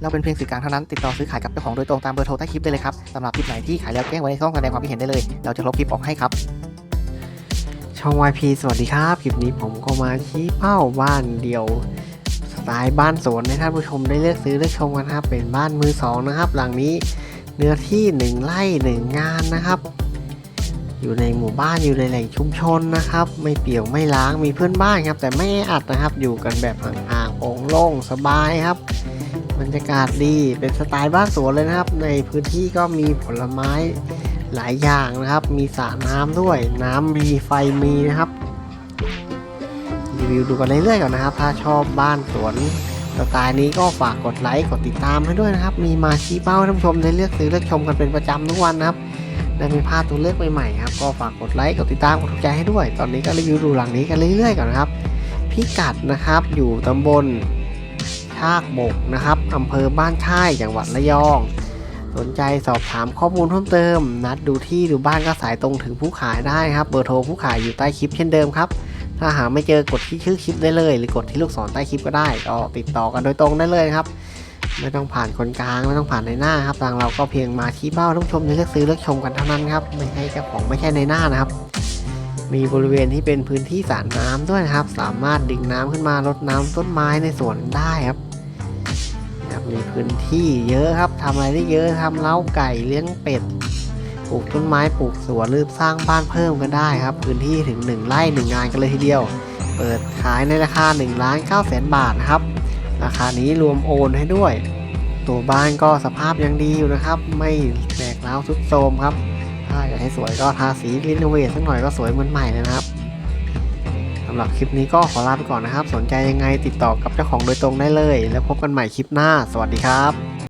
เราเป็นเพียงสื่อกลางเท่านั้น ติดต่อซื้อขายกับเจ้าของโดยตรงตามเบอร์โทรใต้คลิปได้เลยครับสำหรับคลิปไหนที่ขายแล้วแจ้งไว้ในช่องแสดงความคิดเห็นได้เลย เราจะลบคลิปออกให้ครับ ช่อง YP สวัสดีครับ คลิปนี้ผมก็มาชี้เป้าบ้านเดียวสไตล์บ้านสวนให้ท่านผู้ชมได้เลือกซื้อเลือกชมกันครับ เป็นบ้านมือสองนะครับ หลังนี้เนื้อที่หนึ่งไร่หนึ่งงานนะครับ อยู่ในหมู่บ้านอยู่ในแหล่งชุมชนนะครับ ไม่เปี่ยวไม่ล้างมีเพื่อนบ้านครับ แต่ไม่แออัดนะครับ อยู่กันแบบห่างๆโปร่งโล่งสบายครับ บรรยากาศดีเป็นสไตล์บ้านสวนเลยนะครับ ในพื้นที่ก็มีผลไม้หลายอย่างนะครับ มีสระน้ำด้วย น้ำมีไฟมีนะครับรีวิวดูกันเรื่อยๆก่อนนะครับ ถ้าชอบบ้านสวนสไตล์นี้ก็ฝากกดไลค์กดติดตามให้ด้วยนะครับ มีมาชี้เป้าท่านผู้ชมได้เลือกซื้อเลือกชมกันเป็นประจำทุกวันนะครับได้มีพลาดตัวเลือกใหม่ๆครับก็ฝากกดไลค์กดติดตามกดถูกใจให้ด้วย ตอนนี้ก็รีวิวดูหลังนี้กันเรื่อยๆก่อนนะครับพิกัดนะครับอยู่ตำบล ชากบกนะครับอำเภอบ้านค่ายจังหวัดระยอง สนใจสอบถามข้อมูลเพิ่มเติม นัดดูที่ดูบ้านก็สายตรงถึงผู้ขายได้ครับ เบอร์โทรผู้ขายอยู่ใต้คลิปเช่นเดิมครับ ถ้าหาไม่เจอกดที่ชื่อคลิปได้เลย หรือกดที่ลูกศรใต้คลิปก็ได้ก็ติดต่อกันโดยตรงได้เลยครับ ไม่ต้องผ่านคนกลางไม่ต้องผ่านในหน้าครับทางเราก็เพียงมาชี้เป้าท่านผู้ชมเลือกซื้อเลือกชมกันเท่านั้นครับไม่ใช่เจ้าของไม่ใช่ในหน้านะครับมีบริเวณที่เป็นพื้นที่สระน้ำด้วยนะครับ สามารถดึงน้ำขึ้นมารดน้ำต้นไม้ในสวนได้ครับ มีพื้นที่เยอะครับทำอะไรได้เยอะทำเล้าไก่เลี้ยงเป็ดปลูกต้นไม้ปลูกสวนหรือสร้างบ้านเพิ่มกันได้ครับ พื้นที่ถึง 1ไร่1งานกันเลยทีเดียว เปิดขายในราคา1ล้าน9แสนบาทนะครับ ราคานี้รวมโอนให้ด้วย ตัวบ้านก็สภาพยังดีอยู่นะครับ ไม่แตกร้าวทรุดโทรมครับ ถ้าอยากให้สวยก็ทาสีรีโนเวทสักหน่อยก็สวยเหมือนใหม่เลยนะครับ หรับคลิปนี้ก็ขอลาไปก่อนนะครับ สนใจยังไงติดต่อกับเจ้าของโดยตรงได้เลย แล้วพบกันใหม่คลิปหน้า สวัสดีครับ